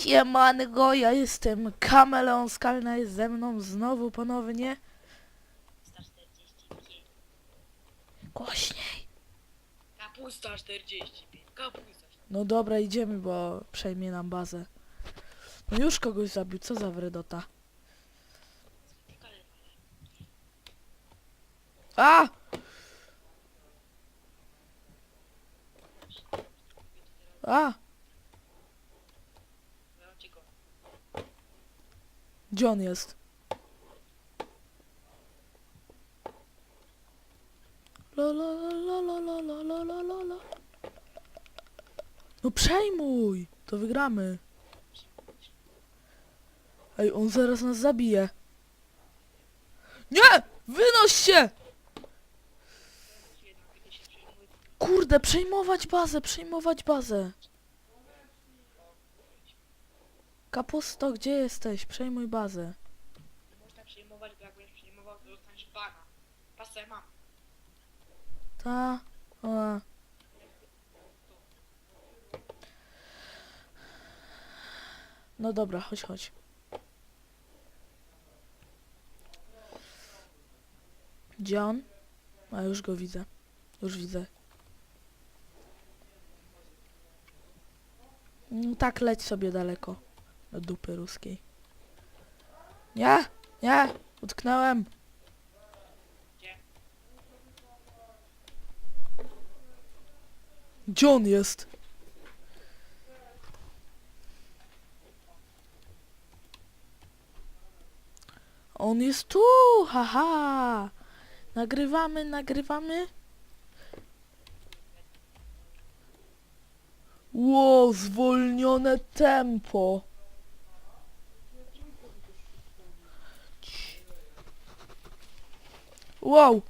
Siemanko, ja jestem Kameleon Skalna, jest ze mną znowu ponownie. 145. Głośniej. Kapusta 45. Kapusta. No dobra, idziemy, bo przejmie nam bazę. No już kogoś zabił, co za wredota. A! A! Gdzie on jest? No przejmuj! To wygramy. Ej, on zaraz nas zabije. Nie! Wynoś się! Kurde, przejmować bazę, przejmować bazę. Kapusto, gdzie jesteś? Przejmuj bazę. Można przejmować, bo jak będziesz przejmował, to dostaniesz bana. Pasę mam. Ta. A. No dobra, chodź, chodź. Gdzie on? A już go widzę. Już widzę. No tak, leć sobie daleko. Do dupy ruskiej. Nie! Nie! Utknąłem! Gdzie? On jest? On jest tu! Haha! Nagrywamy, nagrywamy. Ło, zwolnione tempo. Wow!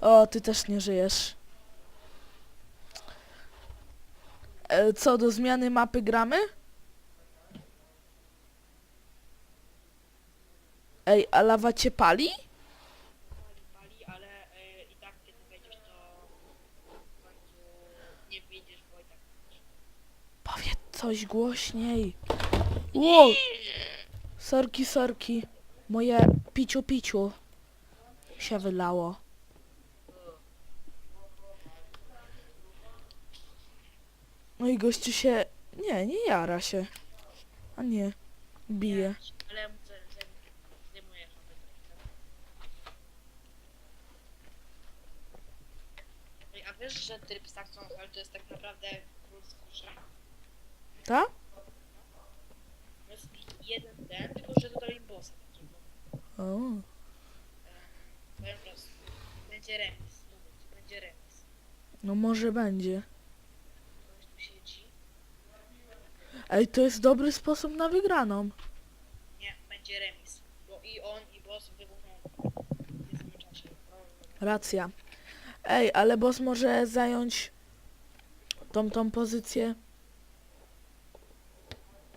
O, ty też nie żyjesz. E, co, do zmiany mapy gramy? Ej, a lawa cię pali pali, ale e, i tak kiedy wejdziesz, to w końcu nie wyjdziesz, bo i tak Powiedz coś głośniej. Wow! Sorki, sorki. Moje piciu piciu się wylało. No i gościu się... Nie, nie jara się. A nie. Bije. A wiesz, że tryb Saxon Hell to jest tak naprawdę król? Tak? To jest jeden ten, tylko że dodali bossa takiego. O. Powiem prosto. Będzie remis. Mówię ci, będzie remis. No może będzie. Ktoś tu siedzi. Ej, to jest dobry sposób na wygraną. Nie, będzie remis. Bo i on, i boss wybuchną w tym samym czasie. No, Racja. Ej, ale boss może zająć tą tą pozycję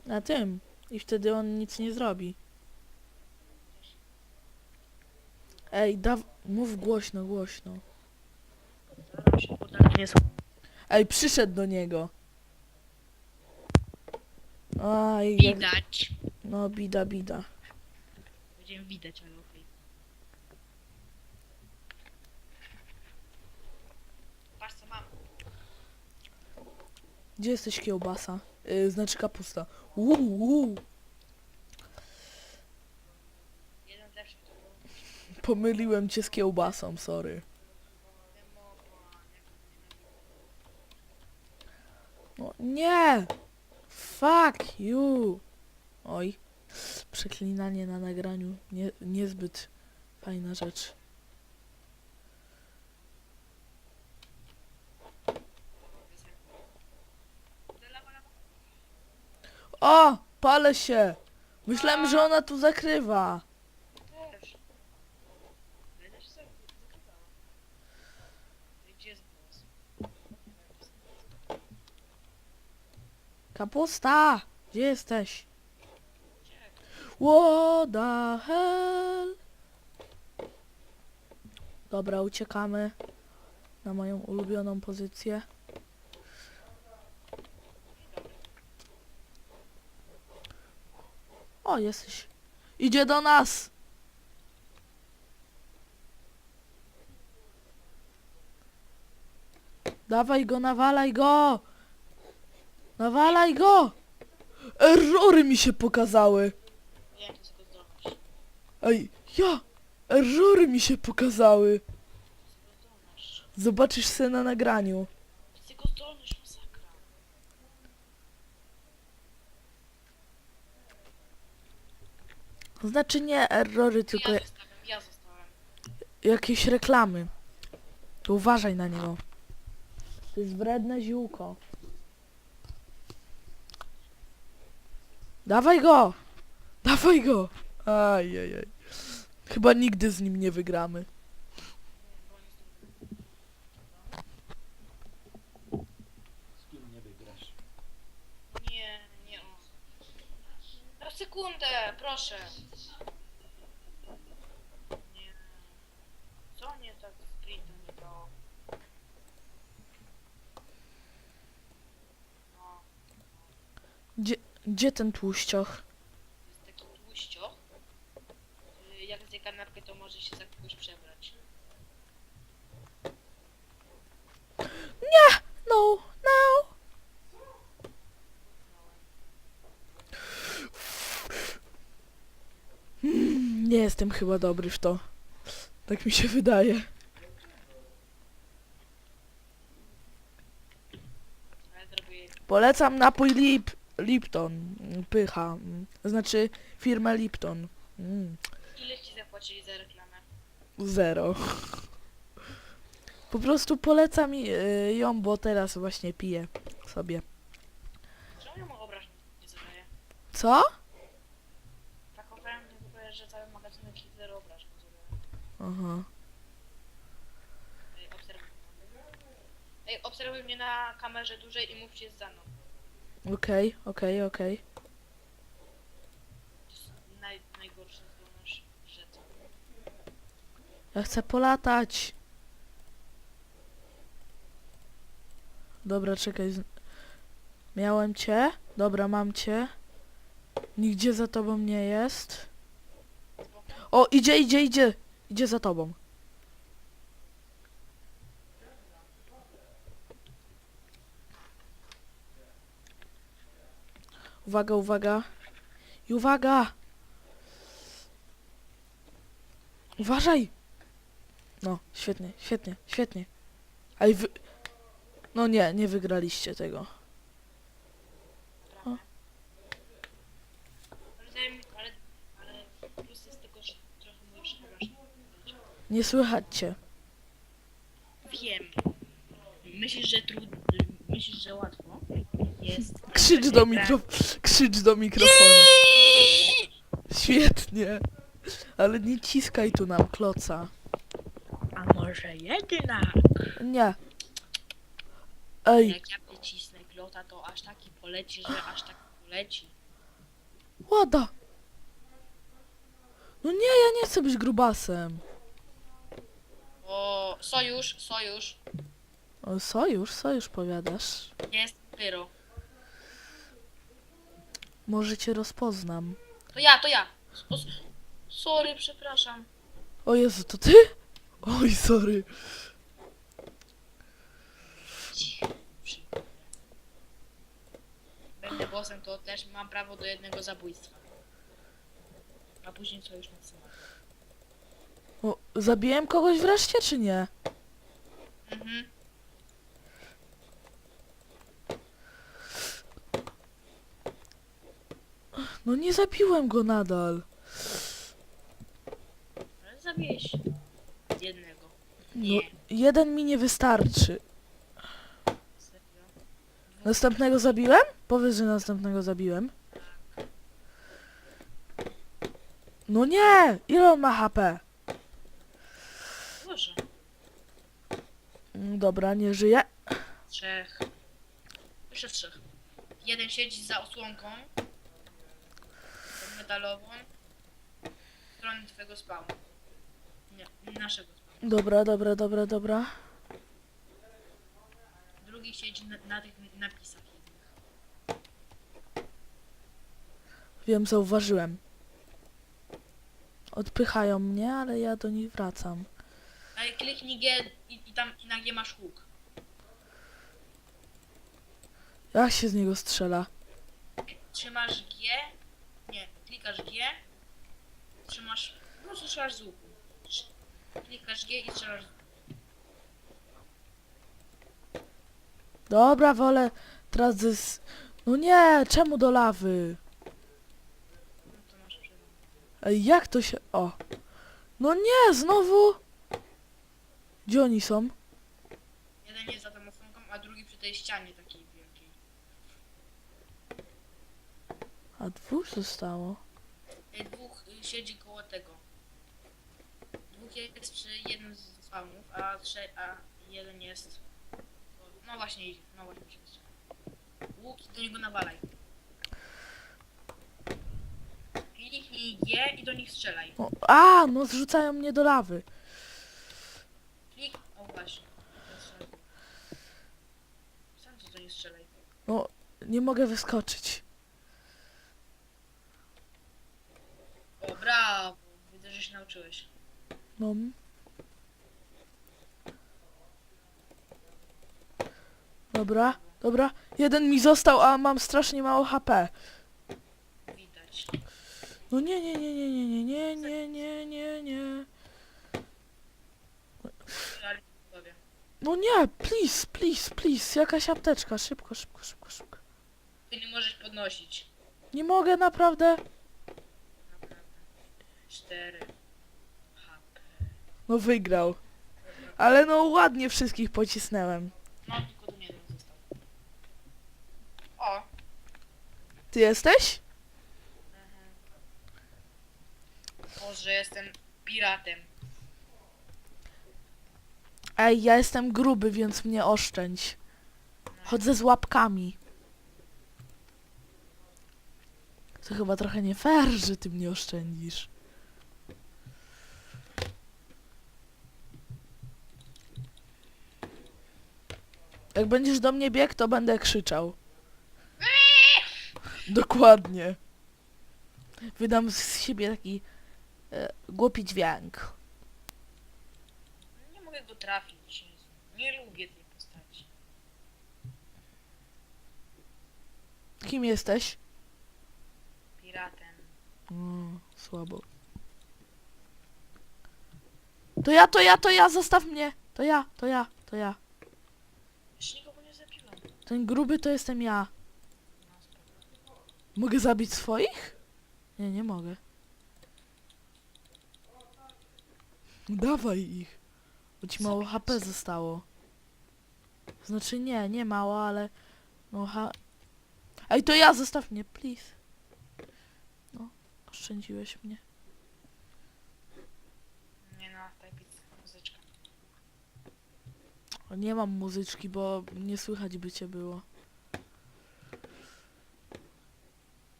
na tym. I wtedy on nic nie zrobi. Ej, daw... mów głośno, głośno. Ej, przyszedł do niego. Aj, jak... Widać. no bida, bida. Będziemy widać, ale okej. Patrz co mam. Gdzie jesteś kiełbasa? Yy, znaczy kapusta. Uuu, Pomyliłem cię z kiełbasą, sorry. No nie! Fuck you! Oj. Przeklinanie na nagraniu. Nie, niezbyt fajna rzecz. O! Palę się! Myślałem, że ona tu zakrywa. Kapusta! Gdzie jesteś? What the hell? Dobra, uciekamy. na moją ulubioną pozycję. O, jesteś. Idzie do nas! Dawaj go, nawalaj go! Nawalaj go! Errory mi się pokazały! Wiem, to. Ej, ja! Errory mi się pokazały! Zobaczysz se na nagraniu. To jest tylko zdolność, masakra. Znaczy nie errory, tylko Ja zostawiam, ja zostałem. jakieś reklamy. To uważaj na niego. To jest wredne ziółko. Dawaj go! Dawaj go! Ajajaj. Chyba nigdy z nim nie wygramy. Z kim nie wygrasz? Nie, nie on. Na sekundę, proszę. Nie. Co nie tak sprinta nie dało? No, Gdzie, gdzie ten tłuścioch? jest taki tłuścioch. Y, Jak zje kanapkę, to może się za kogoś przebrać. No, no! Mm, Nie jestem chyba dobry w to. Tak mi się wydaje. Ale zrobię... Polecam napój Lip, Lipton. Pycha. Mm, Znaczy firmę Lipton. Mm, Ile ci zapłacili za reklamę? Zero. Po prostu polecam y, ją, bo teraz właśnie piję sobie. Czemu ja mu obrażeń nie zadaję? Co? Tak nie zadaję, że cały magazynek i zero obrażeń zadaję. Aha. Ej, obserwuj mnie. Ej, obserwuj mnie na kamerze dużej i mówcie za mną. Okej, okej, okej. To jest naj, najgorsza zdolność, że co? Ja chcę polatać. Dobra, czekaj. z- Miałem cię. Dobra, mam cię. Nigdzie za tobą nie jest. O, idzie, idzie, idzie. Idzie za tobą. Uwaga, uwaga. I uwaga! Uważaj! No, świetnie, świetnie, świetnie. Ej, wy... No nie, nie wygraliście tego. Nie słychać cię. Wiem. Myślisz, że trudno, myślisz, że łatwo jest. Krzycz do, mikro... Krzycz do mikrofonu. Świetnie. Ale nie ciskaj tu nam kloca. A może jednak? Nie. Ej, Jak ja wycisnę klota, to aż taki poleci, że aż tak poleci. łada. No nie, ja nie chcę być grubasem. O, sojusz, sojusz. O, sojusz, sojusz powiadasz. Jest pyro. Może cię rozpoznam. To ja, to ja. O, s- sorry, przepraszam. O Jezu, to ty? Oj, sorry. Będę bossem, to też mam prawo do jednego zabójstwa. A później sojusz maksymalny. O, zabiłem kogoś wreszcie, czy nie? Mhm. No nie zabiłem go nadal. Ale zabiłeś jednego. No, Nie. jeden mi nie wystarczy. Serio. Następnego zabiłem? Powiedz, że następnego zabiłem. No nie! Ile on ma HP? Boże. Mm, Dobra, nie żyje. Trzech. Jeszcze trzech. Jeden siedzi za osłonką. Tą metalową. w Stronę twojego spawnu. Nie, naszego spawnu. Dobra, dobra, dobra, dobra. drugi siedzi na, na tych napisach. Wiem, zauważyłem. Odpychają mnie, ale ja do nich wracam. Ale kliknij G i, i tam i na G masz łuk. Jak się z niego strzela? Trzymasz G, klikasz G, trzymasz, po prostu strzelasz z łuku. Klikasz G i strzelasz z łuku. Dobra, wolę teraz zys... No nie, czemu do lawy? No to masz przerwę. Ej, jak to się... O. No nie, znowu... Gdzie oni są? Jeden jest za tą osłonką, a drugi przy tej ścianie takiej A dwóch zostało. E, Dwóch y, siedzi koło tego. Dwóch jest przy jednym z spawnów, a, trze- a jeden jest... No właśnie, idzie, no właśnie się strzela. Łuk i do niego nawalaj. Kliknij G i do nich strzelaj. No, a, no zrzucają mnie do lawy. Klik... O właśnie. Sam do nich strzelaj. No, nie mogę wyskoczyć. O, brawo! Widzę, że się nauczyłeś. No. Dobra, dobra. Jeden mi został, a mam strasznie mało HP. Widać. No nie, nie, nie, nie, nie, nie, nie, nie, nie, nie, nie. Ale sobie. No nie, please, please, please. Jakaś apteczka. Szybko, szybko, szybko, szybko. Ty nie możesz podnosić. Nie mogę. Naprawdę. Cztery. HP. No wygrał. Ale no ładnie wszystkich pocisnęłem. No, tylko tu nie jeden został. O! Ty jesteś? Mhm. Boże, jestem piratem. Ej, ja jestem gruby, więc mnie oszczędź. Chodzę z łapkami. To chyba trochę nie fair, że ty mnie oszczędzisz. Jak będziesz do mnie biegł, to będę krzyczał. Dokładnie. Wydam z siebie taki e, głupi dźwięk. Nie mogę go trafić. Jezu. Nie lubię tej postaci. Kim jesteś? Piratem. Mm, słabo. To ja, to ja, to ja, zostaw mnie. To ja, to ja, to ja. Jeszcze nikogo nie zabiłem. Ten gruby to jestem ja. Mogę zabić swoich? Nie, nie mogę. Dawaj ich. Bo ci mało HP zostało. Znaczy nie, nie mało, ale... No ha... Ej, to ja, zostaw mnie, please. No, oszczędziłeś mnie. Nie no, tajpit muzyczka. O, Nie mam muzyczki, bo nie słychać by cię było.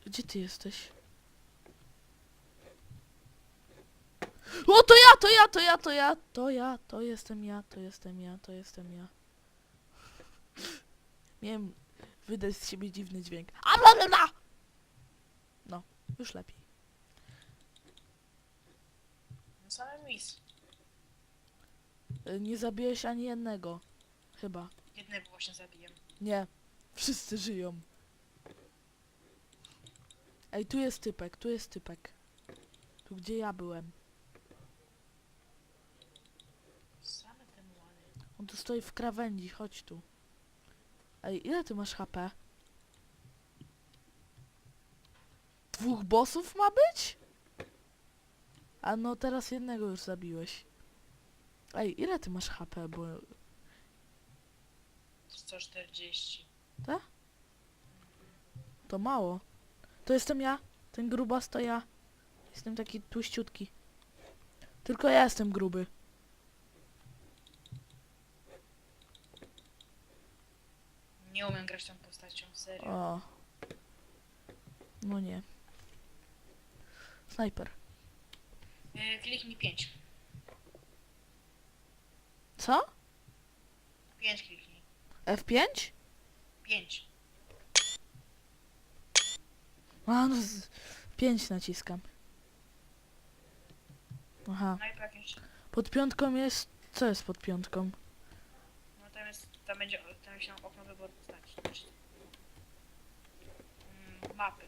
Gdzie ty jesteś? O, to ja, to ja, to ja, to ja, to ja, to jestem ja, to jestem ja, to jestem ja. Miałem wydać z siebie dziwny dźwięk. A bla, bla, bla! No, już lepiej. No same mis. Nie zabiłeś ani jednego. Chyba. Jednego właśnie zabiję. Nie. Wszyscy żyją. Ej, tu jest typek, tu jest typek. Tu gdzie ja byłem. Same te mułany. On tu stoi w krawędzi, chodź tu. Ej, ile ty masz HP? Dwóch bossów ma być? A no teraz jednego już zabiłeś. Ej, ile ty masz HP, bo... 140. To mało. To jestem ja. Ten grubas to ja. Jestem taki tłuściutki. Tylko ja jestem gruby. Nie umiem grać tą postacią, serio. O. No nie. Snajper. E, kliknij 5. Co? 5 kliknij. F5? 5. A, no z... 5 naciskam. Aha. Pod piątką jest... Co jest pod piątką? No tam jest... Tam będzie... Tam się okno wyboru. Znaczy- Mm, mapy.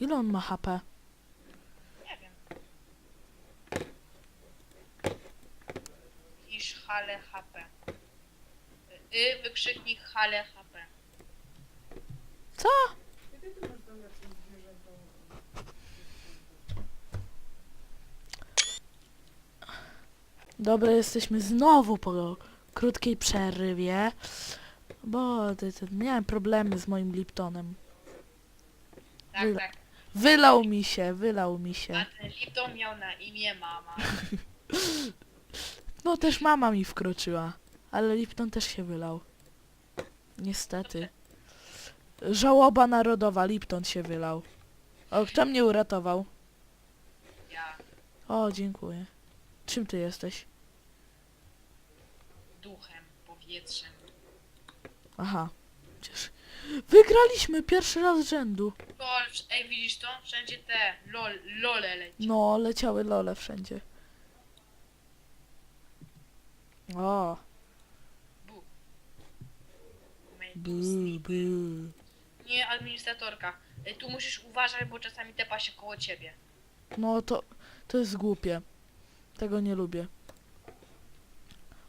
Ile on ma HP? Nie wiem. Iż hale HP. Y, wykrzyknik hale HP. Co? Dobra, jesteśmy znowu po krótkiej przerwie, bo ty, ty, miałem problemy z moim Liptonem. Tak, Wyla- tak. Wylał mi się, wylał mi A się. ten Lipton miał na imię mama. No też mama mi wkroczyła, ale Lipton też się wylał. Niestety. Żałoba narodowa, Lipton się wylał. O, kto mnie uratował? Ja. O, dziękuję. Czym ty jesteś? Duchem, powietrzem. Aha. Przecież wygraliśmy pierwszy raz z rzędu. Lol, wsz- ej widzisz to? Wszędzie te lol, lole leci. No, leciały lole wszędzie. O, Bu. bu, bu. Nie, administratorka. Ej, Tu musisz uważać, bo czasami tepa się koło ciebie. No to, to jest głupie. Tego nie lubię.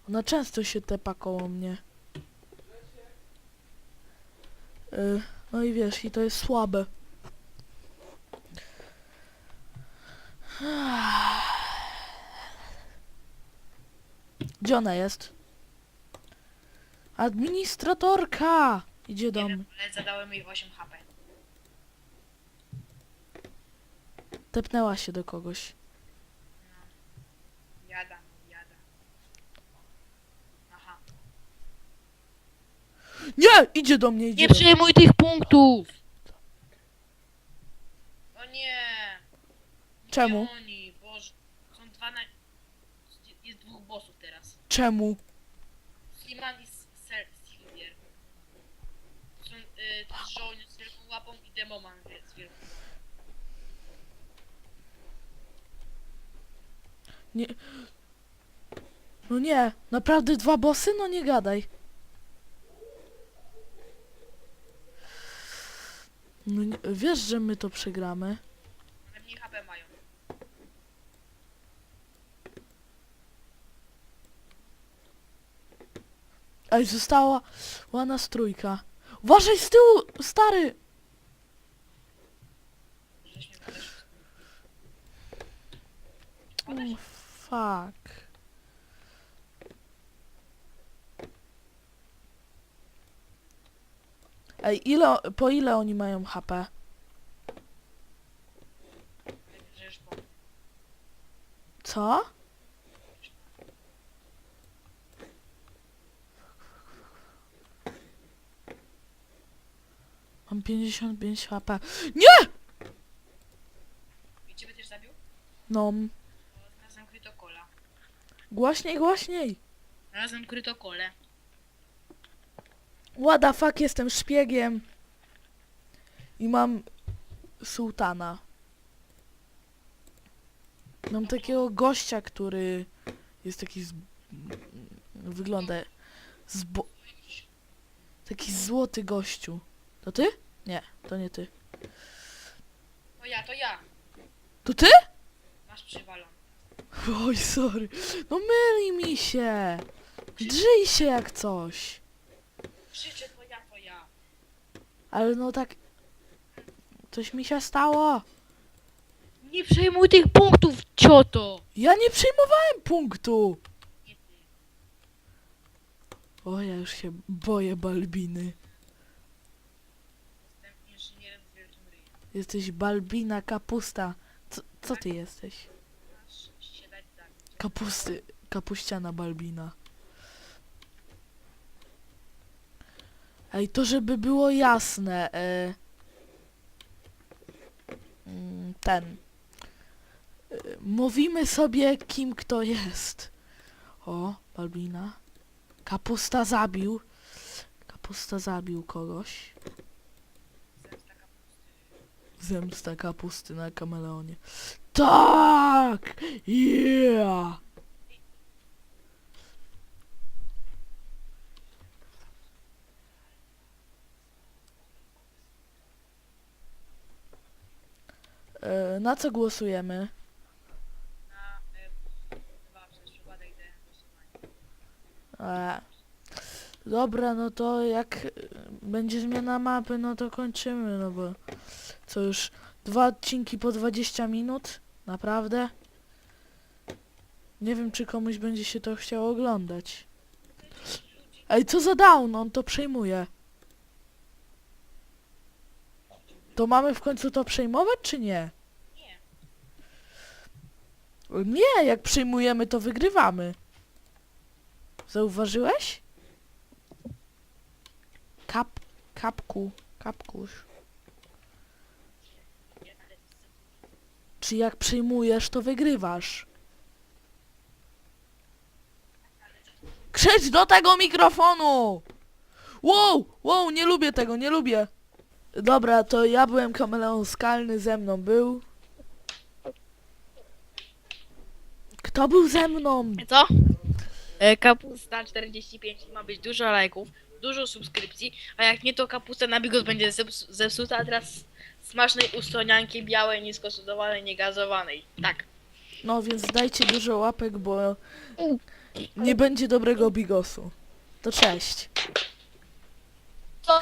Ona często się tepa koło mnie. Y, no i wiesz, i to jest słabe. Gdzie ona jest? Administratorka! Idzie do Nie mnie. ale zadałem jej 8 HP. Tepnęła się do kogoś. Jada, jada. Aha. Nie! Idzie do mnie, idzie Nie do mnie. przejmuj tych punktów! O nie! Nie Czemu? oni, boże. Są dwa na... Jest dwóch bossów teraz. Czemu? Sliman i S- Ser- Silvier. Są y, żołnierz z wielką łapą i demoman z wielką łapą. No nie, naprawdę dwa bossy? No nie gadaj. No nie, wiesz, że my to przegramy. Ale mniej HP mają. Ej, została ładna strójka. Uważaj z tyłu, stary! Mm, fuck. Ej, ile, po ile oni mają HP? Co? Mam 55 HP. Nie! I ciebie też zabił? No, No, Znalazłem krytokola. głośniej, głośniej. Znalazłem krytokole. What the fuck, jestem szpiegiem. I mam sułtana. Mam takiego gościa, który jest taki z... Wygląda... Zbo... Taki złoty gościu. To ty? Nie, to nie ty. To ja, to ja. To ty? Masz przywalon. Oj, sorry. No myli mi się. Drzyj się jak coś. Krzyczę, to ja, to ja. Ale no tak... Coś mi się stało. Nie przejmuj tych punktów, cioto! Ja nie przyjmowałem punktu. Nie ty. O, ja już się boję Balbiny. Jestem inżynierem z wielkim ryjem. Jesteś Balbina kapusta. Co, co ty jesteś? Kapusty. Kapuściana Balbina. Ej, to żeby było jasne. E, mm, ten. y, mówimy sobie, kim kto jest. O, Balbina. Kapusta zabił. Kapusta zabił kogoś. Zemsta kapusty na kameleonie. Tak! Yeah! E, Na co głosujemy? Na dałem głosowanie. E, dobra, no to jak e, będzie zmiana mapy, no to kończymy, no bo co już dwa odcinki po 20 minut? Naprawdę? Nie wiem, czy komuś będzie się to chciało oglądać. Ej, co za down? On to przejmuje. To mamy w końcu to przejmować, czy nie? Nie. Jak przyjmujemy, to wygrywamy. Zauważyłeś? Kap, kapku, kapkuś. Czy jak przyjmujesz, to wygrywasz? Krzycz do tego mikrofonu! Wow, wow, nie lubię tego, nie lubię. Dobra, to ja byłem kameleon skalny, ze mną był. Kto był ze mną? Co? E, Kapusta 45 ma być dużo lajków, dużo subskrypcji, a jak nie to kapusta na bigos będzie zeps- zepsuta, a teraz smacznej ustojnianki białej, niskosodowanej, niegazowanej. Tak. No więc dajcie dużo łapek, bo nie będzie dobrego bigosu. To cześć. Co?